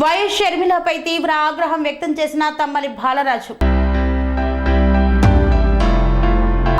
YS షర్మిలపై తీవ్ర ఆగ్రహం వ్యక్తం చేసిన తమ్మలి బాలరాజు.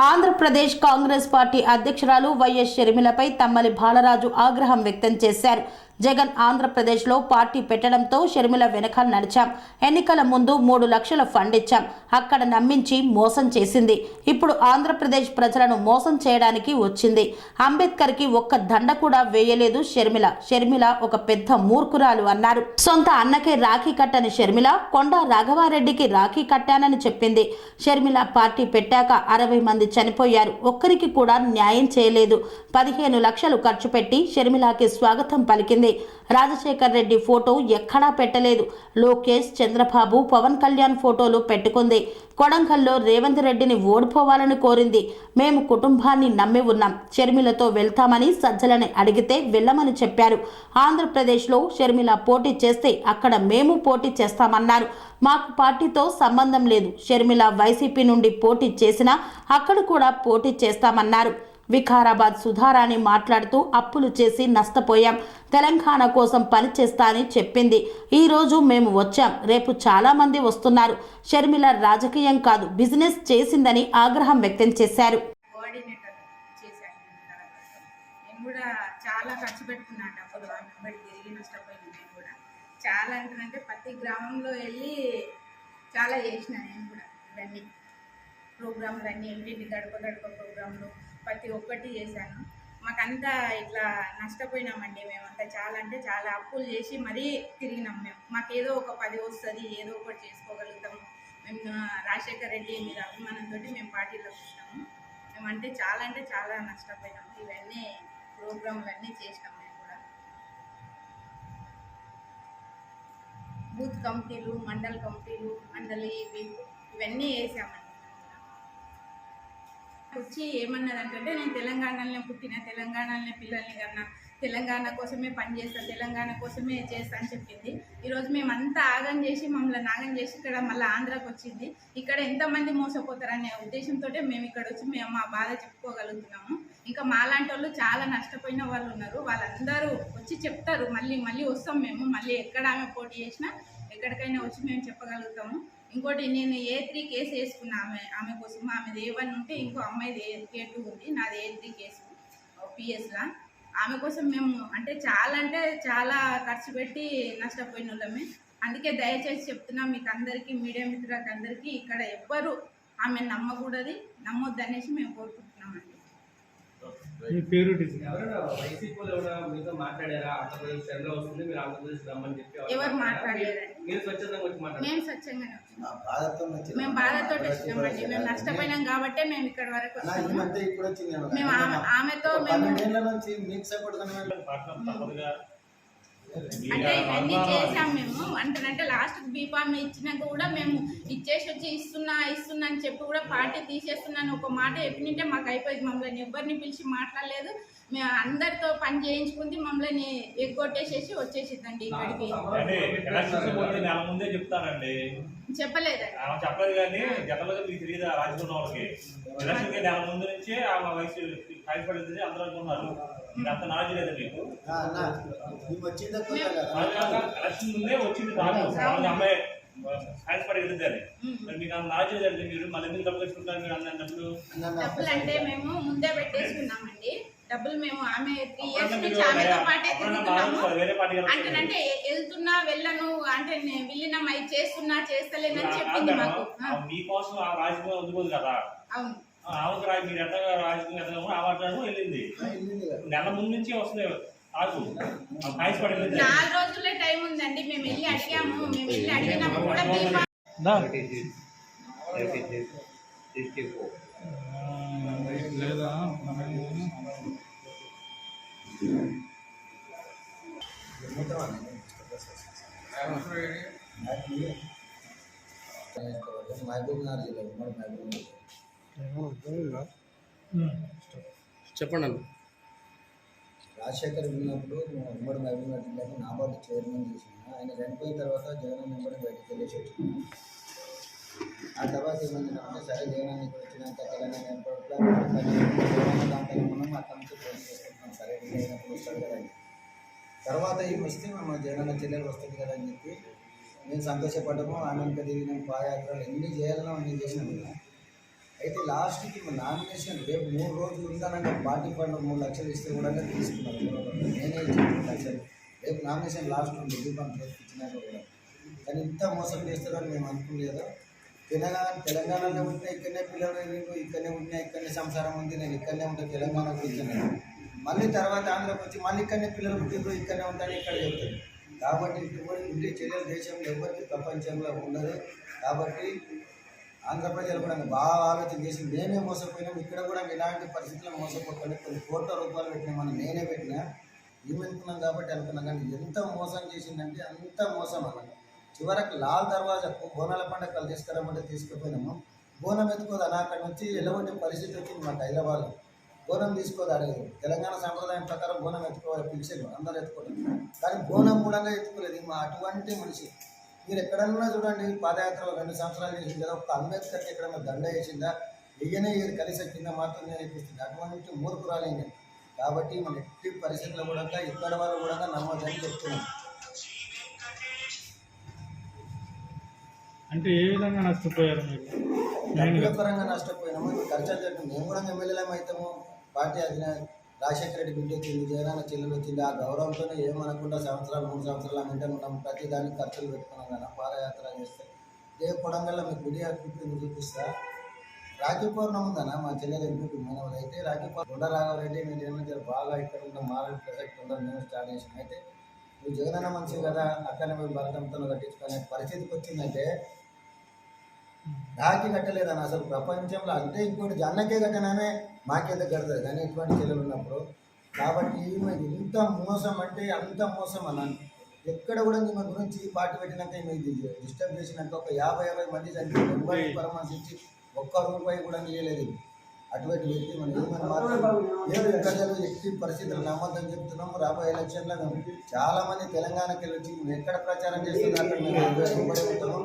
ఆంధ్రప్రదేశ్ కాంగ్రెస్ పార్టీ అధ్యక్షురాలు వైఎస్ షర్మిలపై తమ్మలి బాలరాజు ఆగ్రహం వ్యక్తం చేశారు. జగన్ ఆంధ్రప్రదేశ్లో పార్టీ పెట్టడంతో షర్మిల వెనకాల నడిచాం. ఎన్నికల ముందు మూడు లక్షల ఫండ్ ఇచ్చాం. అక్కడ నమ్మించి మోసం చేసింది. ఇప్పుడు ఆంధ్రప్రదేశ్ ప్రజలను మోసం చేయడానికి వచ్చింది. అంబేద్కర్కి ఒక్క దండ కూడా వేయలేదు షర్మిల. షర్మిల ఒక పెద్ద మూర్ఖురాలు అన్నారు. సొంత అన్నకే రాఖీ కట్టని షర్మిల కొండ రాఘవారెడ్డికి రాఖీ కట్టానని చెప్పింది. షర్మిల పార్టీ పెట్టాక అరవై మంది చనిపోయారు. ఒక్కరికి కూడా న్యాయం చేయలేదు. పదిహేను లక్షలు ఖర్చు పెట్టి షర్మిలాకి స్వాగతం పలికింది. రాజశేఖర్ రెడ్డి ఫోటో ఎక్కడా పెట్టలేదు. లోకేష్ చంద్రబాబు పవన్ కళ్యాణ్ ఫోటోలు పెట్టుకుంది. కొడంగల్లో రేవంత్ రెడ్డిని ఓడిపోవాలని కోరింది. మేము కుటుంబాన్ని నమ్మి ఉన్నాం. షర్మిలతో వెళ్తామని సజ్జలని అడిగితే వెళ్ళమని చెప్పారు. ఆంధ్రప్రదేశ్లో షర్మిల పోటీ చేస్తే అక్కడ మేము పోటీ చేస్తామన్నారు. మాకు పార్టీతో సంబంధం లేదు. షర్మిల వైసీపీ నుండి పోటీ చేసినా అక్కడ కూడా పోటీ చేస్తామన్నారు. వికారాబాద్ సుధారాణి మాట్లాడుతూ అప్పులు చేసి నష్టపోయాం. తెలంగాణ కోసం పనిచేస్తా అని చెప్పింది ఈరోజు మేము వచ్చాం. రేపు చాలామంది వస్తున్నారు. షర్మిల రాజకీయం కాదు బిజినెస్ చేసిందని ఆగ్రహం వ్యక్తం చేశారు. కూడా చాలా ఖర్చు పెట్టుకున్నాను డబ్బులు ఆ మెంబర్ తిరిగి నష్టపోయింది నేను కూడా. చాలా అంటే ప్రతి గ్రామంలో వెళ్ళి చాలా చేసిన నేను కూడా ఇవన్నీ. ప్రోగ్రాంలు అన్నీ ఇంటింటి గడప గడప ప్రోగ్రాంలు ప్రతి ఒక్కటి చేశాను. మాకంతా ఇట్లా నష్టపోయినామండి మేమంతా చాలా అంటే చాలా అప్పులు చేసి మరీ తిరిగినాం మేము. మాకు ఏదో ఒక పది వస్తుంది ఏదో ఒకటి చేసుకోగలుగుతాము మేము రాజశేఖర్ రెడ్డి మీద అభిమానంతో మేము పార్టీలో చూసినాము మేము అంటే చాలా అంటే చాలా నష్టపోయినాము ఇవన్నీ ప్రోగ్రాంలు అన్నీ చేసినాం మేము కూడా. బూత్ కమిటీలు మండల్ కమిటీలు మండలి ఇవి ఇవన్నీ వేసామండి వచ్చి ఏమన్నదంటే నేను తెలంగాణలోనే పుట్టిన తెలంగాణలోనే పిల్లల్ని కన్నా తెలంగాణ కోసమే పనిచేస్తా తెలంగాణ కోసమే చేస్తా అని చెప్పింది. ఈరోజు మేమంతా ఆగం చేసి మమ్మల్ని నాగం చేసి ఇక్కడ మళ్ళీ ఆంధ్రాకి వచ్చింది. ఇక్కడ ఎంతమంది మోసపోతారనే ఉద్దేశంతో మేము ఇక్కడ వచ్చి మేము మా బాధ చెప్పుకోగలుగుతున్నాము. ఇంకా మాలాంటి వాళ్ళు చాలా నష్టపోయిన వాళ్ళు ఉన్నారు. వాళ్ళందరూ వచ్చి చెప్తారు. మళ్ళీ మళ్ళీ వస్తాం మేము. మళ్ళీ ఎక్కడ ఆమె పోటీ చేసినా ఎక్కడికైనా వచ్చి మేము చెప్పగలుగుతాము. ఇంకోటి నేను ఏ త్రీ కేసు వేసుకున్నా ఆమె ఆమె కోసం ఆమెది ఏ వన్ ఉంటే ఇంకో అమ్మాయిది ఏ టూ ఉంది. నాది ఏ త్రీ కేసు. పిఎస్లా. ఆమె కోసం మేము అంటే చాలా అంటే చాలా ఖర్చు పెట్టి నష్టపోయిన వాళ్ళమే. అందుకే దయచేసి చెప్తున్నా మీకు అందరికీ మీడియా మిత్రులకు అందరికీ ఇక్కడ ఎవ్వరు ఆమె నమ్మకూడదు. నమ్మొద్దు అనేసి మేము కోరుకుంటున్నామండి. మీ పేరు వైసీపీలో మీతో మాట్లాడారా? ఆంధ్రప్రదేశ్ సెంటర్ వస్తుంది మీరు ఆంధ్రప్రదేశ్ రమ్మని చెప్పి ఎవరు మాట్లాడలేదండి. మీరు వచ్చి మాట్లాడారు. మేము స్వచ్ఛంగానే వచ్చాం. మేము బాధతో వచ్చినామండి మేము నష్టపోయినాం కాబట్టే మేము ఇక్కడ వరకు వచ్చాము. మేము ఆమె ఆమెతో మేము పన్నెండేళ్ళ నుంచి మీకు సపోర్ట్ అంటే ఇవన్నీ చేసాం మేము. అంటే లాస్ట్ బీఫామ్ ఇచ్చినాక కూడా మేము ఇచ్చేసి వచ్చి ఇస్తున్నా ఇస్తున్నా అని చెప్పి కూడా పార్టీ తీసేస్తున్నాను ఒక మాట చెప్పినంటే మాకు అయిపోయింది. మమ్మల్ని ఎవరిని పిలిచి మాట్లాడలేదు. మేము అందరితో పని చేయించుకుంది మమ్మల్ని ఎగ్గొట్టేసేసి వచ్చేసిద్దండి ఇక్కడికి. ముందే చెప్తానండి చెప్పలేదండి. చెప్పలేదు కానీ మీకు తెలియదు రాజకీయ వాళ్ళకి. ఎలక్షన్కి నెల ముందు నుంచే ఆమె వయసు కాయపడింది అందరూ అనుకున్నారు. ఇది అంత లేదా మీకు? వచ్చిందే ఎలక్షన్ ముందే అమ్మాయి మరి మీకు అంత నాజీ లేదండి మీరు? మళ్ళీ ఎందుకు డబ్బులు తెచ్చుకుంటారు మీరు అన్నప్పుడు డబ్బులు అంటే మేము ముందే పెట్టేసుకున్నామండి. డబ్బులు మేము ఆమె త్రీ ఇయర్స్ నుంచి ఆమెతో పాటే తిరుగుతున్నాము బాగా వేరే పార్టీకి అంటే వెళ్ళొచ్చు. అంటే వెళ్తున్నా వెళ్ళను అంటే నేను వెళ్ళినా అవి చేస్తున్నా చేస్తలేనని చెప్పింది ఆ మాకు మీకోసం ఆ రాజకీయం అందుకోదు కదా అవును ఆ ఆమెకు మీరు ఎంత రాజకీయం ఎంత వెళ్ళింది. నెల ముందు నుంచి వస్తుంది ఆకు కాయపడి వెళ్ళింది నాలుగు రోజులే టైం ఉందండి మేము వెళ్ళి అడిగాము మేము వెళ్ళి అడిగినప్పుడు కూడా దా జిల్లా ఉమ్మడి మహబూబ్ చెప్పండి అన్న. రాజశేఖర్ ఉన్నప్పుడు ఉమ్మడి మహబూబ్నగర్ జిల్లాకి నాబార్డు చైర్మన్ చేసిన ఆయన చనిపోయిన తర్వాత జగన్ నెంబర్ బయటకు వెళ్ళేసి ఆ తర్వాత ఏమైందంటే సరే జగన్ వచ్చినాక తెలంగాణ ఏర్పడట్లా మనం అక్కడి నుంచి ఫోన్ చేస్తాం వస్తాడు కదా తర్వాత ఈమె వస్తే మా జగనన్న చెల్లెలు వస్తుంది కదా అని చెప్పి మేము సంతోషపడము ఆనంద తిరిగినాం పాదయాత్రలు ఎన్ని చేయాలన్నా అన్ని చేసినాం కదా. అయితే లాస్ట్కి మా నామినేషన్ రేపు మూడు రోజులు ఉందనగా పార్టీ ఫండ్ మూడు లక్షలు ఇస్తే కూడా తీసుకున్నారు నేనే ఇచ్చిన లక్షలు. రేపు నామినేషన్ లాస్ట్ ఉంది దీపం ఇచ్చినాక కూడా. కానీ ఇంత మోసం చేస్తారని మేము అనుకోలేదు తెలంగాణ తెలంగాణలో ఉంటే ఇక్కడనే పిల్లలు ఇక్కడనే ఉంటే ఇక్కడనే సంసారం ఉంది నేను ఇక్కడనే ఉంటాను తెలంగాణ గురించి నేను మళ్ళీ తర్వాత ఆంధ్రకు వచ్చి మళ్ళీ ఇక్కడనే పిల్లలు పుట్టినప్పుడు ఇక్కడనే ఉంటాను ఇక్కడ చెప్తాను కాబట్టి ఇటువంటి ఇంటి చర్యలు దేశంలో ఎవరికి ప్రపంచంలో ఉండదు. కాబట్టి ఆంధ్ర ప్రజలు కూడా బాగా ఆలోచన చేసి మేమే మోసపోయినాం. ఇక్కడ కూడా ఇలాంటి పరిస్థితుల్లో మోసపోకుండా. కొన్ని కోట్ల రూపాయలు పెట్టినా మనం నేనే పెట్టినా. ఏమనుకున్నాం కాబట్టి అనుకున్నాం. కానీ ఎంత మోసం చేసిందంటే అంత మోసం అన్నది చివరకు లాల్ దర్వాజాకు బోనాల పండుగ తీసుకురమ్మంటే తీసుకుపోయినాము. బోనం ఎత్తుకోదు. నా అక్కడ నుంచి ఎలాంటి పరిస్థితి వచ్చింది మాకు హైదరాబాద్లో. బోనం తీసుకోదు అడగదు తెలంగాణ సంప్రదాయం ప్రకారం బోనం ఎత్తుకోవాలి పిలిచారు అందరూ ఎత్తుకుంటారు కానీ బోనం కూడా ఎత్తుకోలేదు. మా అటువంటి మనిషి. మీరు ఎక్కడన్నా చూడండి పాదయాత్రలో రెండు సంవత్సరాలు చేసింది కదా ఒక అంబేద్కర్కి ఎక్కడన్నా దండ వేసిందా? వెయ్యనే ఏది కలిసి కింద మాత్రం నేను ఎక్కిస్తుంది అటువంటి మూర్ఖురాలింది కాబట్టి మన ఎట్టి పరిస్థితుల్లో కూడా ఇక్కడ వాళ్ళు కూడా నమ్మొద్దని చెప్తున్నాం అంటే ఏ విధంగా నష్టపోయారు మీరు? పరంగా నష్టపోయినాము ఖర్చు మేము కూడా ఎమ్మెల్యేలం అవుతాము. పార్టీ అధినాయకు రాజశేఖర రెడ్డి బిడ్డ వచ్చింది జగనన్న చెల్లెలు వచ్చింది ఆ గౌరవంతోనే ఏమనకుండా సంవత్సరాలు మూడు సంవత్సరాలు అంటే ఉన్నాం ప్రతి దానికి ఖర్చులు పెట్టుకున్నాం కదా పాదయాత్ర చేస్తే. ఏ కొడంగల్లో మీకు వీడియో క్లిప్పింగ్ చూపిస్తా? రాఖీ పౌర్ణం ఉందన్న మా చెల్లెలు ఎంపీ మనవలు అయితే రాఖీ పౌర్ణం కొండ రాఘవరెడ్డి నేను ఏమంటారు బాగా ఇక్కడ ఉన్న మారల్ ప్రసక్తి ఉందని మేము స్టార్ట్ చేసాం అయితే నువ్వు జగనన్న మనిషి కదా అక్కడ మేము భరతంతో కట్టించుకునే పరిస్థితికి వచ్చిందంటే రాఖీ కట్టలేదన్న అసలు ప్రపంచంలో అంటే ఇంకోటి జన్నకే కట్టనమే. మాకెందుకు కడతారు కానీ ఇటువంటి చెల్లెలు ఉన్నప్పుడు కాబట్టి ఈమె ఇంత మోసం అంటే అంత మోసం అన్నాను. ఎక్కడ కూడా ఈమె గురించి పార్టీ పెట్టినాక ఈమె డిస్టర్బ్ చేసినాక ఒక యాభై అరవై మంది చనిపోయి ఎవరికి పరామర్శించి ఒక్క రూపాయి కూడా ఇవ్వలేదు అటువంటి వ్యక్తి మనం ఏమని మాత్రం ఏడు ప్రజలు ఎట్టి పరిస్థితులు నమ్మద్దని చెప్తున్నాము. రాబోయే ఎలక్షన్లో మేము చాలా మంది తెలంగాణకి వెళ్ళి వచ్చి మేము ఎక్కడ ప్రచారం చేస్తున్నా అక్కడ మేము ఉంటాము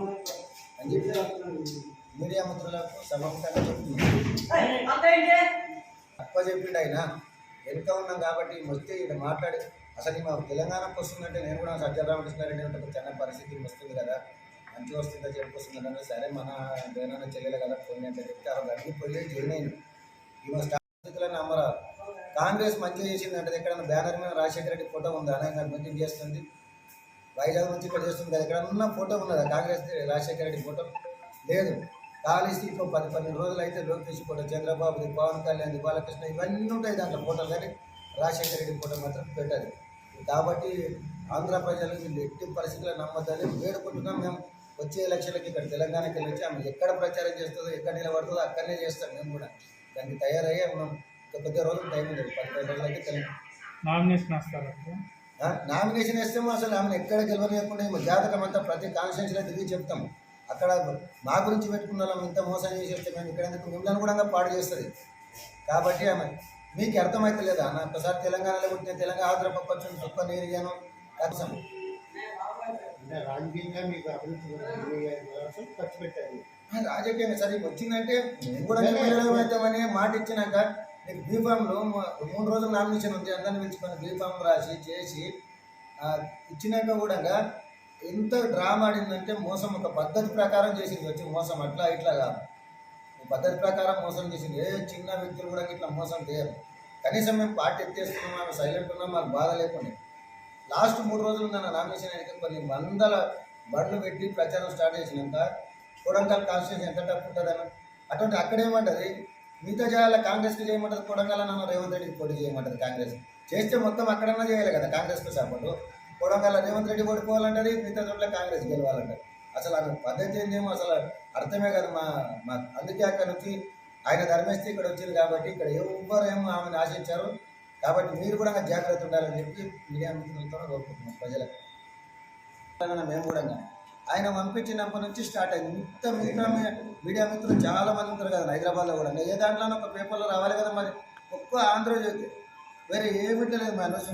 అని చెప్పి మీడియా మిత్రులకు సభముఖంగా చెప్తున్నాం తక్కువ చెప్పిండు ఆయన. వెనుక ఉన్నాం కాబట్టి వస్తే ఇక్కడ మాట్లాడి అసలు మా తెలంగాణకు వస్తుందంటే నేను కూడా సజ్జల రామకృష్ణారెడ్డి అంటే చిన్న పరిస్థితి వస్తుంది కదా మంచిగా వస్తుందా చెప్పి వస్తుందంటే సరే మన జగనన్న చెల్లెలు కదా పోయి అంటే చెప్తే ఆ గడ్డి పోయి జైన్ అయింది ఈమె స్థితిలో కాంగ్రెస్ మంచిగా చేసిందంటే ఎక్కడన్నా బ్యానర్ మీద రాజశేఖర రెడ్డి ఫోటో ఉందా? అని మీటింగ్ చేస్తుంది? వైజాగ్ నుంచి ఇక్కడ చేస్తుంది ఎక్కడన్నా ఫోటో ఉన్నదా కాంగ్రెస్ రాజశేఖర రెడ్డి ఫోటో? లేదు. కాలేజీ ఇంకో పది పన్నెండు రోజులు అయితే లోకేష్ ఫోటో చంద్రబాబుది పవన్ కళ్యాణ్ బాలకృష్ణ ఇవన్నీ ఉంటాయి దాంట్లో ఫోటోలు. కానీ రాజశేఖర రెడ్డి ఫోటో మాత్రం పెట్టాలి కాబట్టి ఆంధ్ర ప్రజలు వీళ్ళు ఎట్టి పరిస్థితుల్లో నమ్మద్దని వేడుకుంటున్నాం మేము. వచ్చే ఎలక్షన్లకి ఇక్కడ తెలంగాణకి వెళ్ళి వచ్చి ఆమె ఎక్కడ ప్రచారం చేస్తుందో ఎక్కడ నిలబడుతుందో అక్కడనే చేస్తాం మేము కూడా. దానికి తయారయ్యే ఉన్నాం. ఇంకా కొద్ది రోజులు టైం ఉంది పది రోజులకి తెలంగాణ నామినేషన్ వస్తారు నామినేషన్ వేస్తేమో అసలు ఆమెను ఎక్కడ గెలవలేకుండా జాతకం అంతా ప్రతి కాన్స్టిట్యూన్సీలో తిరిగి చెప్తాం. అక్కడ మా గురించి పెట్టుకున్న వాళ్ళం ఇంత మోసం చేసేస్తే మేము ఇక్కడ ఎందుకు? మిమ్మల్ని కూడా పాడు చేస్తుంది. కాబట్టి ఆమె మీకు అర్థమైతే లేదా నా ఒకసారి తెలంగాణలో పుట్టిన తెలంగాణ ఆంధ్ర కొంచెం తక్కువ నీరిగాను కనీసం. రాజకీయంగా కోసం సరే వచ్చిందంటే కూడా అవుతామని మాట ఇచ్చినాక నీకు బీఫామ్లో మూడు రోజులు నామినేషన్ ఉంది. అందరిని పిలుచుకొని బీఫామ్ రాసి చేసి ఇచ్చినాక కూడా ఎంత డ్రామా ఆడిందంటే మోసం ఒక పద్ధతి ప్రకారం చేసింది వచ్చి మోసం అట్లా ఇట్లా కాదు. పద్ధతి ప్రకారం మోసం చేసింది. ఏ చిన్న వ్యక్తులు కూడా ఇట్లా మోసం చేయరు. కనీసం మేము పార్టీ ఎత్తేస్తున్నాం మేము సైలెంట్ ఉన్నాం మాకు బాధ లేకుండా. లాస్ట్ మూడు రోజులు నన్ను నామినేషన్ అయితే కొన్ని వందల బండ్లు పెట్టి ప్రచారం స్టార్ట్ చేసినాక కొడంగల్ కాన్స్టిట్యూషన్ ఎంత తప్పు ఉంటుందని అటువంటి అక్కడేమంటది మిగతా చేయాలి కాంగ్రెస్కి చేయమంటది కొడంగల్ నన్ను రేవంత్ రెడ్డికి పోటీ చేయమంటుంది కాంగ్రెస్. చేస్తే మొత్తం అక్కడన్నా చేయాలి కదా కాంగ్రెస్కి సపోర్టు. కొడంగల్ రేవంత్ రెడ్డి ఓడిపోవాలంటది మిగతా చోట్ల కాంగ్రెస్ గెలవాలంటారు అసలు ఆమె పద్ధతి ఏందేమో అసలు అర్థమే కాదు మా మా అందుకే అక్కడ నుంచి ఆయన ధర్మేస్తే ఇక్కడ వచ్చింది కాబట్టి ఇక్కడ ఎవ్వరు ఏమో ఆమెను ఆశించారు. కాబట్టి మీరు కూడా జాగ్రత్త ఉండాలని చెప్పి మీడియా మిత్రులతో కోరుకుంటున్నాం ప్రజలకు. మేము కూడా ఆయన పంపించినప్పటి నుంచి స్టార్ట్ అయింది. ఇంత మిగతా మీడియా మిత్రులు చాలా మంది ఉంటారు కదా హైదరాబాద్లో కూడా. ఏ దాంట్లోనో ఒక పేపర్లో రావాలి కదా మరి. ఒక్క ఆంధ్రజ్యోతి. వేరే ఏమి లేదు మా అన్నోస్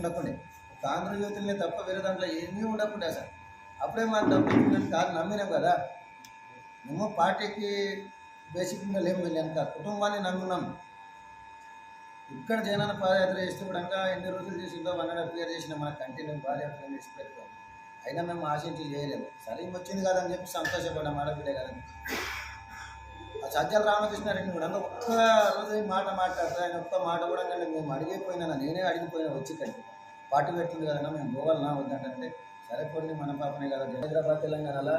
ఉండకుండా ఒక తప్ప వేరే దాంట్లో ఏమీ ఉండకుండా సార్. అప్పుడే మాకు డబ్బులు కాదు నమ్మినాం కదా. మేము పార్టీకి బేసిక్గా లేము వెళ్ళాను కాదు కుటుంబాన్ని నమ్మినాం ఇక్కడ జగనన్న పాదయాత్ర చేస్తే కూడా ఎన్ని రోజులు చేసిందో వన్ అండ్ హాఫ్ ఇయర్ చేసిన మన కంటిన్యూ పాదయాత్ర చేసి పెట్టుకోం అయినా మేము ఆశించి చేయలేము సరే వచ్చింది కదా అని చెప్పి సంతోషపడ్డాం ఆడబిడ్డే కదా ఆ సజ్జల రామకృష్ణారెడ్డి కూడా ఒక్క రోజు మాట మాట్లాడతారు ఆయన ఒక్క మాట కూడా మేము అడిగిపోయినా నేనే అడిగిపోయినా వచ్చి కండి పార్టీ పెట్టింది కదన్నా మేము పోవాలన్నా వద్దంటే సరే కొన్ని మన పాపనే కదా. హైదరాబాద్ తెలంగాణలో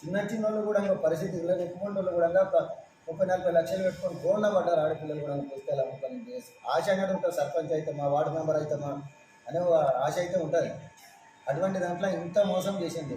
చిన్న చిన్న వాళ్ళు కూడా పరిస్థితి ఇలా ఎక్కువ వాళ్ళు కూడా ముప్పై నలభై లక్షలు పెట్టుకొని ఫోన్లో పడ్డారు ఆడపిల్లలు కూడా పుస్తకాలు అమ్ముకొని ఆశ అనేది ఉంటుంది సర్పంచ్ అయితే మా వార్డు మెంబర్ అయితే మా అనే ఆశ అయితే ఉంటుంది. అటువంటి దాంట్లో ఇంత మోసం చేసింది.